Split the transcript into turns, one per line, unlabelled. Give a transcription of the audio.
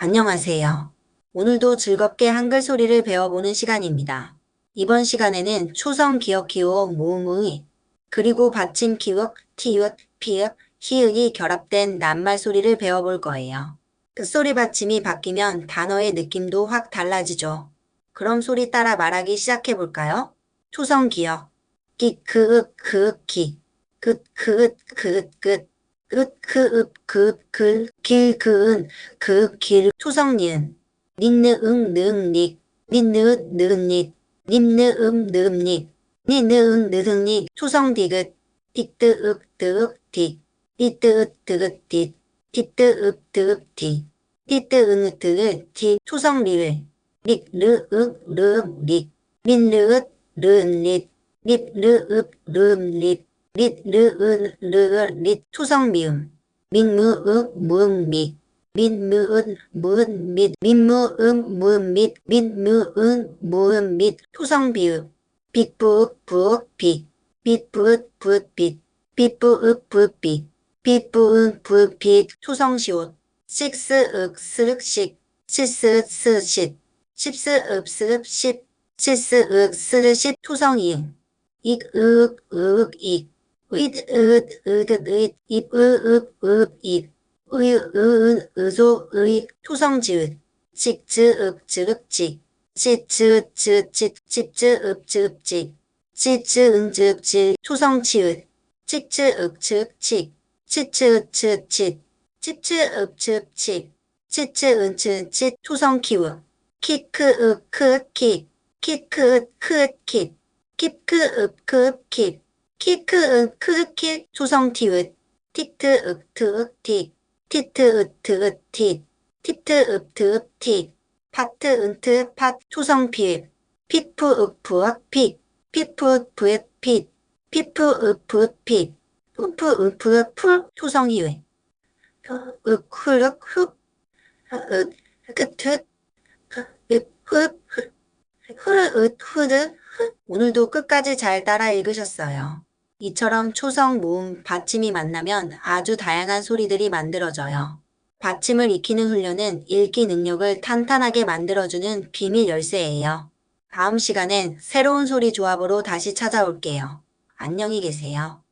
안녕하세요. 오늘도 즐겁게 한글 소리를 배워보는 시간입니다. 이번 시간에는 초성 기억 기억 모음의 그리고 받침 기억 티읕 피읕 히읗이 결합된 낱말 소리를 배워볼 거예요. 끝소리 받침이 바뀌면 단어의 느낌도 확 달라지죠. 그럼 소리 따라 말하기 시작해 볼까요? 초성 기억 끼 크윽 크윽 기 끝, 크윽, 크윽, 끝, 끝, 크윽, 크윽, 글, 길, 그은, 그, 길, 초성 니은, 닌느, 응, 느응, 닉, 닌느, 느은, 닉, 닌느, 음, 느음, 닉, 니느, 응, 느흥, 닉, 초성 디귿, 딕드, 윽, 드윽, 딕, 띠뜨, 윽, 드긋, 딕, 띠뜨, 윽, 드윽, 딕, 띠뜨, 응, 드긋, 딕, 초성 리을, 릭, 르, 윽, 르음, 릭, 립, 르, 읍, 르음, 립, 릿, 르, 은, 르, 릿, 초성 미음, 민무, 음, 무음, 미, 민무은, 무은, 밋, 민무음, 무음, 밋, 민무은, 무음, 밋, 초성 비읍, 빅부읍, 부읍, 빅, 빗부읍, 부읍, 빗, 빗부읍, 부읍, 빗, 빗부은, 부읍, 빗, 초성 시옷, 식스, 윽, 스륵, 식, 시스, 스, 십, 십스, 읍, 스읍, 십, 시스, 윽, 스르, 십, 초성 이응, 익, 윽, 윽, 익, 으잇, 으릇, 으듯, 으잇, 입, 으, 읍, 읍, 입, 의, 으은, 의소, 의, 초성 지읒, 직, 즈, 읍, 즈 읍, 직, 시, 즈, 즈, 직, 집, 즈, 읍, 즈 읍, 직, 시, 즈, 은, 즈읍, 직, 초성 치읒, 칙, 즈, 읍, 즈읍, 칙, 치, 츠, 츠, 칫, 칩, 츠, 읍, 즈읍, 칙, 치, 츠, 은, 츠, 칫, 초성 키우, 키, 크, 읍, 크, 킥, 키, 크, 크, 킥, 킵, 크, 읍, 크, 킥, 키, 크, 은, 크, 킥, 초성 티읕, 틱트, 윽, 트윽, 틱, 티트, 윽, 트윽, 틱, 티트, 읍, 트읍, 틱, 파트, 은트, 팟, 초성 피읍, 피프, 윽, 푸악, 픽, 피프, 윽, 푸액, 핏, 피프, 윽, 푸, 핏, 푸프, 윽, 푸, 풀, 초성 이외, 윽, 흐륵, 흑, 윽, 끝, 흑, 윽, 흡, 흑, 흐르, 윽, 흐르, 흑. 오늘도 끝까지 잘 따라 읽으셨어요. 이처럼 초성, 모음, 받침이 만나면 아주 다양한 소리들이 만들어져요. 받침을 익히는 훈련은 읽기 능력을 탄탄하게 만들어주는 비밀 열쇠예요. 다음 시간엔 새로운 소리 조합으로 다시 찾아올게요. 안녕히 계세요.